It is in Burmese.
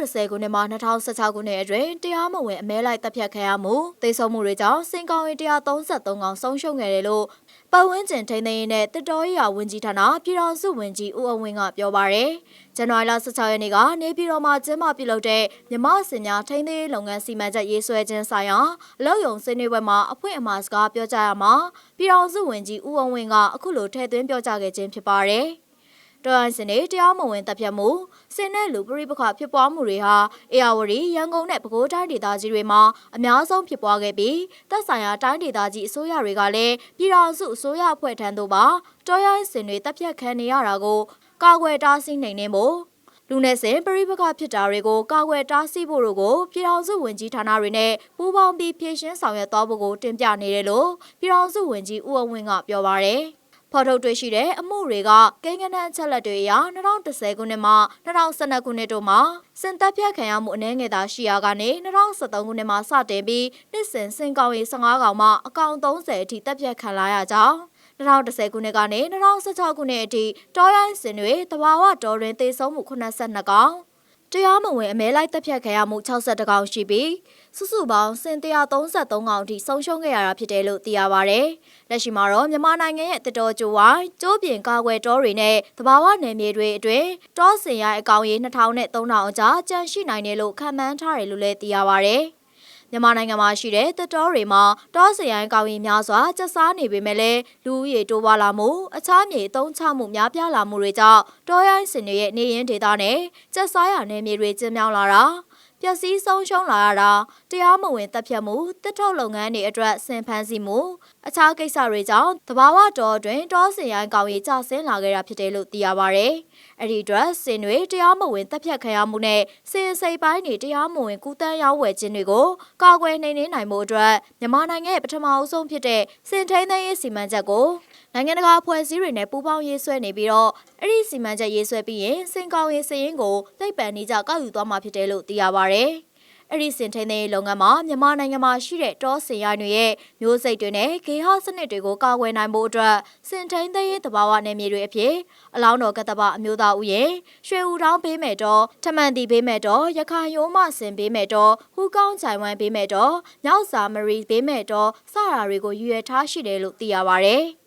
2010ခုနှစ်မှ2016ခုနှစ်အတွင်းတရားမဝင်အမဲလိုက်တပ်ဖြတ်ခံရမှုတိတ်ဆုံမှုတွေကြောင့်စင်ကောင်ရင်133ကောင်ဆုံးရှုံးခဲ့တယ်လို့ပတ်ဝန်းကျင်ထိန်းသိမ်းရေးနဲ့တစ်တော်ရေးရာဝန်ကြီးဌာနပြည်ထောင်စုဝန်ကြီးဦးအောင်ဝင်းကပြောပါရယ်ဇန်နဝါရီလ16ရက်နေ့ကနေပြည်တော်မှာကျင်းပပြုလုပ်တဲ့မြမစင်ညာထိန်းသိမ်းရေးလုပ်ငန်းစီမံချက်ရေးဆွဲခြင်းဆိုင်ရာအလုပ်ယုံဆွေးနွေးပွဲမှာအဖွင့်အမှာစကားပြောကြားရမှာပြည်ထောင်စုဝန်ကြီးဦးအောင်ဝင်းကအခုလိုထည့်သွင်းပြောကြားခဲ့ခြင်းဖြစ်ပါရယ် တော်ရန်စင်တွေတရားမဝင်တပ်ဖြတ်မှုစင်တဲ့လူပရိပခဖြစ်ပွားမှုတွေဟာအေယာဝတီရန်ကုန်နဲ့ပဲခူးတိုင်းဒေသကြီးတွေမှာအများဆုံးဖြစ်ပွားခဲ့ပြီးတပ်ဆိုင်ရာတိုင်းဒေသကြီးအစိုးရတွေကလည်းပြည်ထောင်စုအစိုးရအဖွဲ့ထံသို့ပါတော်ရန်စင်တွေတပ်ဖြတ်ခံနေရတာကိုကာကွယ်တားဆီးနိုင်နေဖို့လူနယ်စင်ပရိပခဖြစ်တာတွေကိုကာကွယ်တားဆီးဖို့တို့ကိုပြည်ထောင်စုဝန်ကြီးဌာနတွေနဲ့ပူးပေါင်းပြီးဖြည့်ရှင်းဆောင်ရွက်သွားဖို့ကိုတင်ပြနေတယ်လို့ပြည်ထောင်စုဝန်ကြီးဦးအောင်ဝင်းကပြောပါရယ် ဖော်ထုတ်တွေ့ရှိတဲ့အမှုတွေကကိန်းဂဏန်းအချက်လက်တွေအရ2010ခုနှစ်မှ2012ခုနှစ်တို့မှာစင်တပ်ဖြတ်ခံရမှုအနည်းငယ်သာရှိရာကနေ2013ခုနှစ်မှာစတင်ပြီးနှစ်စဉ်စင်ကောင်ရီ15ကောင်မှအကောင်30အထိတပ်ဖြတ်ခံလာရကြောင်း2010ခုနှစ်ကနေ2016ခုနှစ်အထိတောရိုင်းစင်တွေတဘာဝတော်တွင်သေဆုံးမှု82ကောင် တရားမဝင်အမဲလိုက်တပ်ဖြတ်ခံရမှု62ကောင်ရှိပြီးစုစုပေါင်းစင်133ကောင်အထိဆုံးရှုံးခဲ့ရတာဖြစ်တယ်လို့သိရပါဗျ။လက်ရှိမှာတော့မြန်မာနိုင်ငံရဲ့တတော်ကြိုဝိုင်းကျိုးပြင်ကာကွယ်တောတွေနဲ့တဘာဝနယ်မြေတွေအတွင်းတောစင်ရိုင်းအကောင်ရေ2000နဲ့3000အကြားကျန်ရှိနိုင်တယ်လို့ခန့်မှန်းထားတယ်လို့လည်းသိရပါဗျ။ မြန်မာနိုင်ငံမှာရှိတဲ့တတော်တွေမှာတောစရိုင်းကောင်းရင်များစွာကျဆားနေပေမဲ့လည်းလူဦးရေတိုးပွားလာမှုအခြားမြေအသုံးချမှုများပြားလာမှုတွေကြောင့်တောရိုင်းစင်တွေရဲ့နေရင်ဒေသနဲ့ကျဆားရနယ်မြေတွေကျင်းမြောင်းလာတာပျ က်စီးဆုံးရှုံးလာရတာတရားမဝင်တပ်ဖြတ်မှုတစ်ထုတ်လုပ်ငန်းတွေအတွက်ဆင်ဖန်းစီမှုအခြားကိစ္စတွေကြောင့်တဘာဝတော်တွင်တောစင်ရိုင်းကောင်းရေးကျဆင်းလာခဲ့တာဖြစ်တယ်လို့သိရပါဗျ။အဲ့ဒီအတွက်စင်တွေတရားမဝင်တပ်ဖြတ်ခံရမှုနဲ့စင်စိတ်ပိုင်းတွေတရားမဝင်ကူးတန်းရောက်ဝယ်ခြင်းတွေကိုကာကွယ်နှိမ်နင်းနိုင်မှုအတွက်မြန်မာနိုင်ငံရဲ့ပထမအဆုံးဖြစ်တဲ့စင်ထိန်သိမ်းရေးစီမံချက်ကို နိုင်ငံတကာအဖွဲ့အစည်းတွေနဲ့ပူးပေါင်းရေးဆွဲနေပြီးတော့အဲ့ဒီစီမံချက်ရေးဆွဲပြီးရင်စင်ကောင်းရေးစည်ရင်ကိုသိပ္ပံနေကြကောက်ယူသွားမှာဖြစ်တယ်လို့သိရပါဗျ။အဲ့ဒီစင်ထိန်သိမ်းရေးလုပ်ငန်းမှာမြန်မာနိုင်ငံမှာရှိတဲ့တောစင်ရိုင်းတွေရဲ့မျိုးစိတ်တွေနဲ့ဂေဟစနစ်တွေကိုကာကွယ်နိုင်ဖို့အတွက်စင်ထိန်သိမ်းရေးတဘာဝနယ်မြေတွေအဖြစ်အလောင်းတော်ကတ္တပအမျိုးသားဥယျာဉ်ရွှေဦးတောင်းပေးမဲ့တော့ထမန်တီပေးမဲ့တော့ရခိုင်ရိုးမစင်ပေးမဲ့တော့ဟူကောင်းချိုင်ဝမ်ပေးမဲ့တော့မြောက်စာမရီပေးမဲ့တော့စတာတွေကိုရွေထားရှိတယ်လို့သိရပါဗျ။